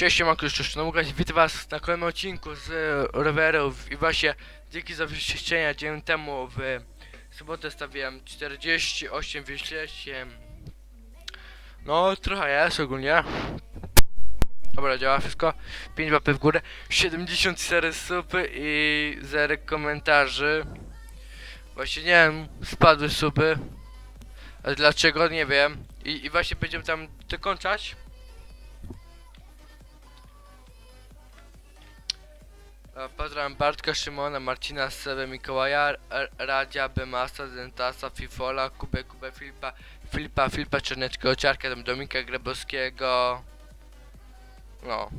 Cześć, siemanko, jeszcze Szynogać, witam was na kolejnym odcinku z e, rowerów i właśnie dzięki za wyścignięcia dzień temu w sobotę stawiłem 48 wyślecie No, trochę jest ogólnie. Dobra, działa wszystko. 5 łapy w górę 74 supy i 0 komentarzy. Właśnie nie wiem, spadły suby A dlaczego, nie wiem. I, i właśnie będziemy tam dokończać Pozdrawiam Bartka, Szymona, Marcina, Sewę, Mikołaja, Radzia, Bemasa, Zentasa, Fifola, Kubę, Kubę, Filipa, Filipa, Filipa Czerneczko, Ciarka, Dominika Grabowskiego. No.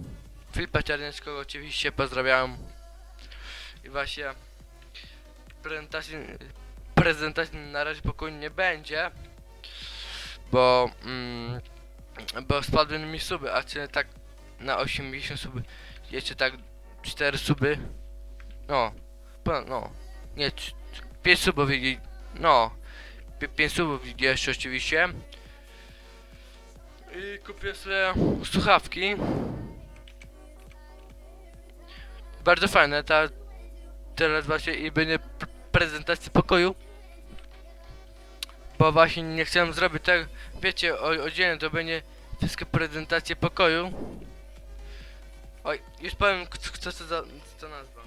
Filipa Czerneczko oczywiście pozdrawiam. I właśnie prezentacji, prezentacji na razie pokoju nie będzie, bo mm, bo spadły mi suby, a czy tak na 80 suby, jeszcze tak 4 suby. No. No. Nie, 5 subów i no. 5 subów jeszcze oczywiście. I kupię sobie słuchawki. Bardzo fajne, ta teraz właśnie i będzie pr- prezentacja pokoju. Bo właśnie nie chciałem zrobić tak, wiecie, o, oddzielnie to będzie wszystkie prezentacje pokoju. Oj, już powiem, k- co za co nazwa.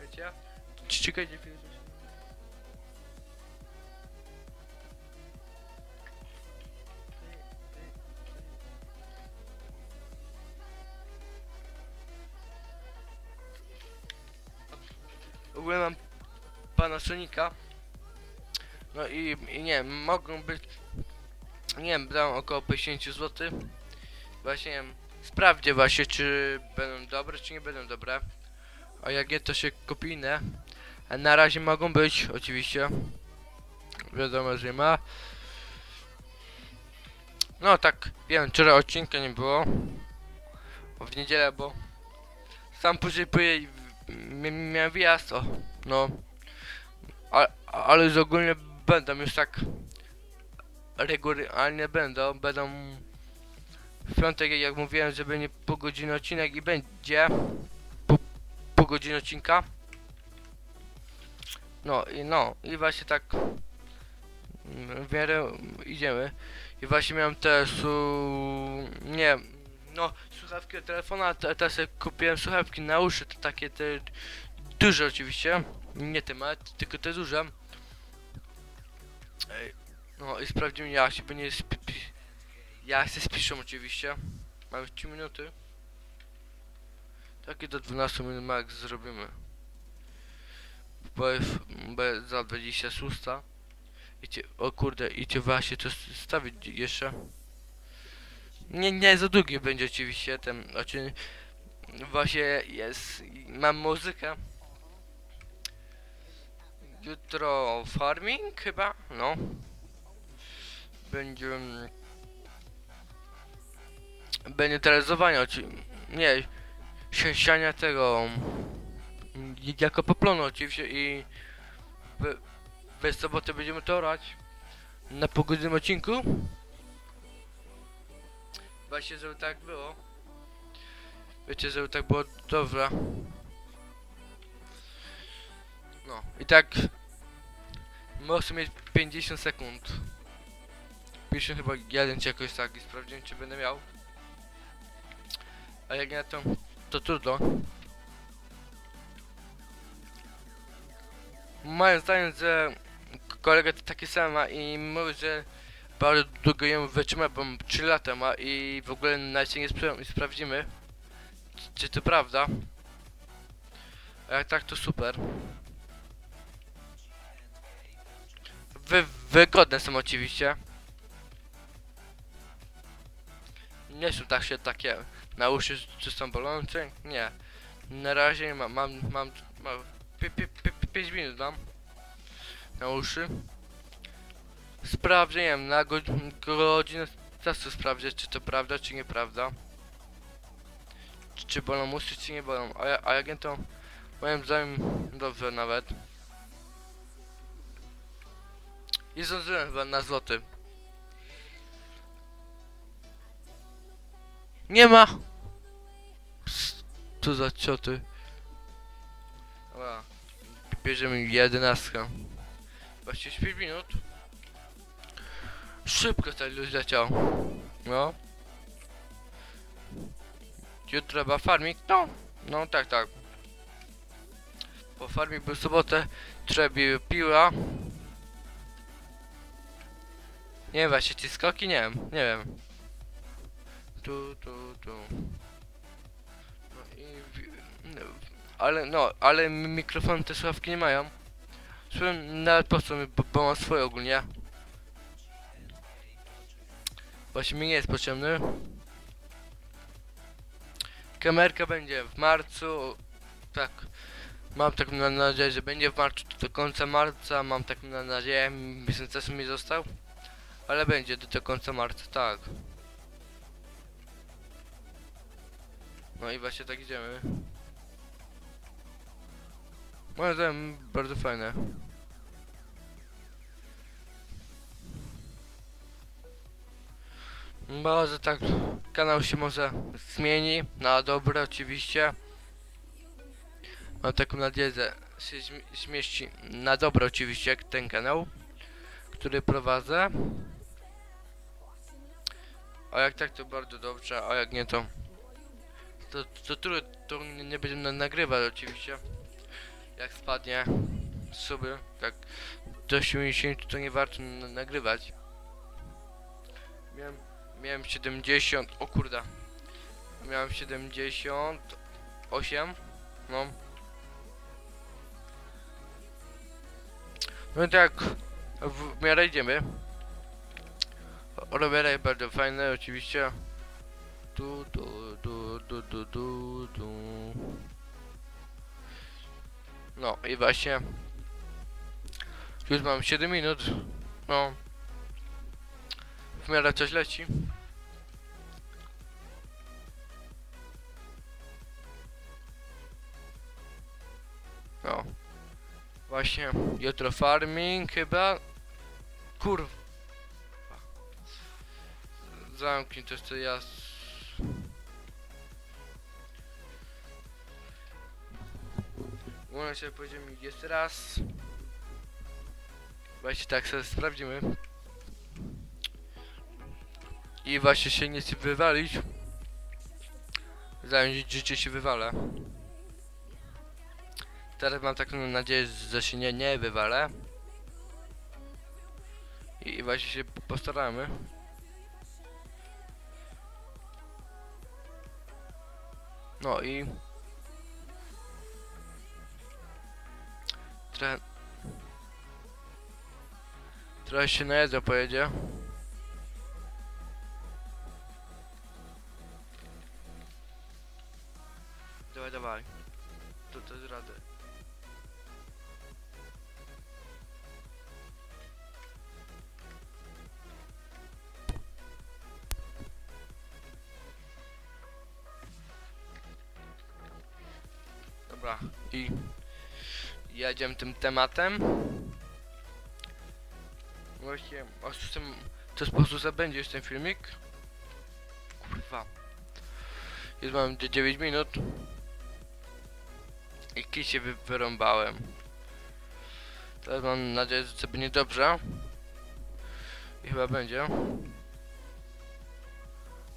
Wiecie? Czekajcie chwilę. ogóle mam Panasonica. No i, i nie mogą być nie wiem, dam około 50 zł. Właśnie nie wiem, sprawdzę właśnie, czy będą dobre, czy nie będą dobre. A jak nie, to się kopijne. A na razie mogą być, oczywiście. Wiadomo, że ma. No tak, wiem, wczoraj odcinka nie było. Bo w niedzielę, bo sam później poje, miałem wyjazd, o, no. A, ale już ogólnie będą już tak regularnie będą, będą w piątek, jak mówiłem, że będzie po godzinie odcinek i będzie po, po godzinie odcinka. No i no, i właśnie tak w miarę idziemy. I właśnie miałem te su... nie no, słuchawki od telefona, te, teraz kupiłem słuchawki na uszy, to takie te duże oczywiście, nie te małe, tylko te duże. No i sprawdzimy jak spi pi- jak się spiszą oczywiście. Mamy 3 minuty. Takie do 12 minut max zrobimy. Bo, bo za 26. Idzie, o kurde, idzie właśnie to stawić jeszcze. Nie, nie za długi będzie oczywiście ten, znaczy właśnie jest, mam muzykę. Jutro farming chyba, no będzie mm, będzie telezowanie oczy- nie si- siania tego mm, jako poplonu oczywiście i we, we sobotę będziemy to orać na pogodnym odcinku. Właśnie żeby tak było. Wiecie żeby tak było dobra. No i tak muszę mieć 50 sekund Piszę chyba jeden czy jakoś tak i sprawdziłem czy będę miał. A jak nie to, to trudno. Moim zdaniem, że kolega to takie samo ma i mówi, że bardzo długo ją wytrzyma, bo 3 lata ma i w ogóle nawet się nie spra nie sprawdzimy. Czy to prawda? A jak tak to super. Wy wygodne są oczywiście. Nie są tak się takie na uszy, czy są bolące? Nie. Na razie mam, mam, mam, mam 5 minut mam na uszy. Wiem, na go, godzinę czasu sprawdzę, czy to prawda, czy nieprawda. Czy, czy bolą uszy, czy nie bolą. A, ja- a jak to, moim zdaniem dobrze nawet. Nie zdążyłem na złoty. Nie ma! Co za cioty. Dobra. Bierzemy jedenastkę. Właściwie 5 minut. Szybko ten luz leciał. No. Jutro chyba farmik? No. No tak, tak. Po farmik był sobotę. Trebi piła. Nie wiem właśnie, ci skoki? Nie wiem, nie wiem. Tu, tu, tu. No i... no, Ale, no, ale mi- mikrofon te słuchawki nie mają. Słucham nawet po co mi, bo, bo mam swoje ogólnie. Właśnie mi nie jest potrzebny. Kamerka będzie w marcu. Tak. Mam taką na- nadzieję, że będzie w marcu do końca marca. Mam taką na- nadzieję. Miesiąc czasu mi został. Ale będzie do, do końca marca, tak. No i właśnie tak idziemy. Moim zdaniem bardzo fajne. Może tak kanał się może zmieni na dobre oczywiście. Mam taką nadzieję, że się zmi- zmieści na dobre oczywiście ten kanał, który prowadzę. A jak tak to bardzo dobrze, a jak nie to to, to, to, to nie, na- nagrywać oczywiście. Jak spadnie suby, tak do 80 to nie warto nagrywać. Miałem, miałem 70, o kurda. Miałem 78, no. No tak, w, miarę idziemy. Jest bardzo fajne oczywiście. Tu, tu, tu, tu, tu, tu, tu. No i właśnie. Już mam 7 minut. No. W miarę coś leci. No. Właśnie jutro farming chyba. Kurwa. Zamknij to jeszcze ja. Można sobie powiedzieć jeszcze raz. Właśnie tak sobie sprawdzimy. I właśnie się nie chce wywalić. Zanim życie się wywala. Teraz mam taką nadzieję, że się nie, nie wywalę. I właśnie się postaramy. No i... Trochę... Trochę się najedzę pojedzie. Dawaj, dawaj. To to jest radę. Dobra, i jedziemy tym tematem. Właśnie, to z Asusa będzie już ten filmik. Kurwa. Już mam 9 minut. I kij się wy wyrąbałem. Teraz mam nadzieję, że to będzie dobrze. I chyba będzie.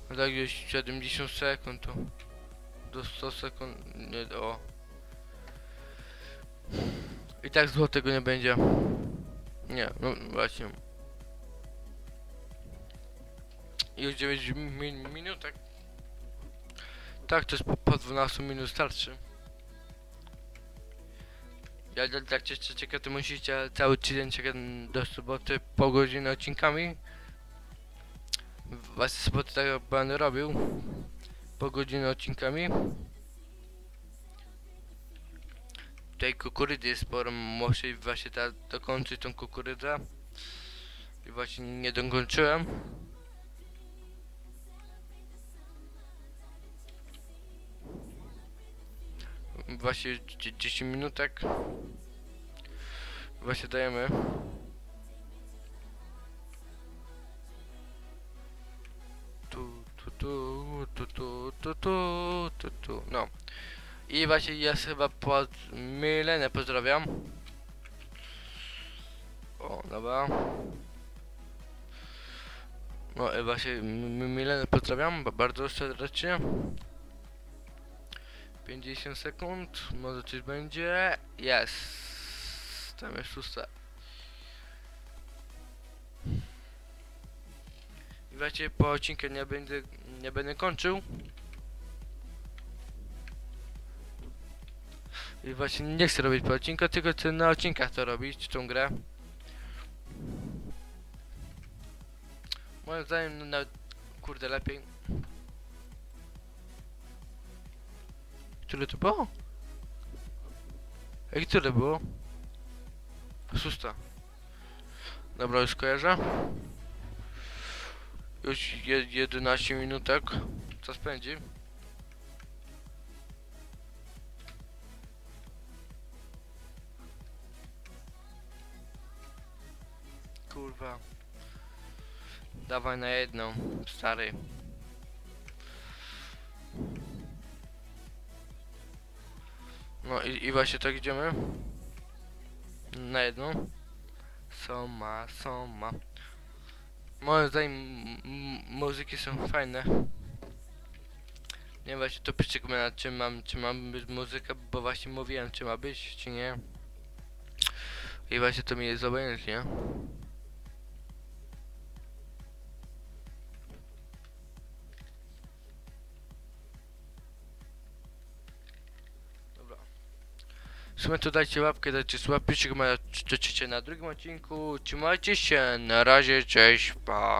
A tak gdzieś 70 sekund to do 100 sekund nie do. I tak złotego nie będzie. Nie, no właśnie. Już 9 mi minut, tak? To jest po, po 12 minut starczy. Ja jak jeszcze czekać, to musicie cały tydzień czekać do soboty po godzinę odcinkami. Właśnie soboty tak będę robił. Po godzinę odcinkami. tej kukurydzy jest sporo, muszę właśnie ta, dokończyć tą kukurydzę. I właśnie nie dokończyłem. Właśnie 10 minutek. Właśnie dajemy. Tu tu tu tu tu tu tu tu. No. I właśnie ja chyba pod pozdrawiam. O, dobra. No i właśnie Milenę pozdrawiam ba- bardzo serdecznie. 50 sekund, może coś będzie. Jest. Tam jest szóste. I właśnie po odcinku nie będę, nie będę kończył. I właśnie nie chcę robić po odcinku, tylko chcę na odcinkach to robić, tą grę. Moim zdaniem no, nawet, kurde, lepiej. Które to było? Ej, które było? Szósta. Dobra, już kojarzę. Już je, 11 minutek. Co spędzi? Kurwa. Dawaj na jedną, stary. No i, i właśnie tak idziemy. Na jedną. Soma, soma. Moim zdaniem muzyki są fajne. Nie właśnie to piszcie komentarz, czy mam, czy mam być muzyka, bo właśnie mówiłem, czy ma być, czy nie. I właśnie to mi jest obojętnie. To dajcie łapkę, dajcie czy- czy na drugim odcinku. Trzymajcie się, na razie, cześć, pa.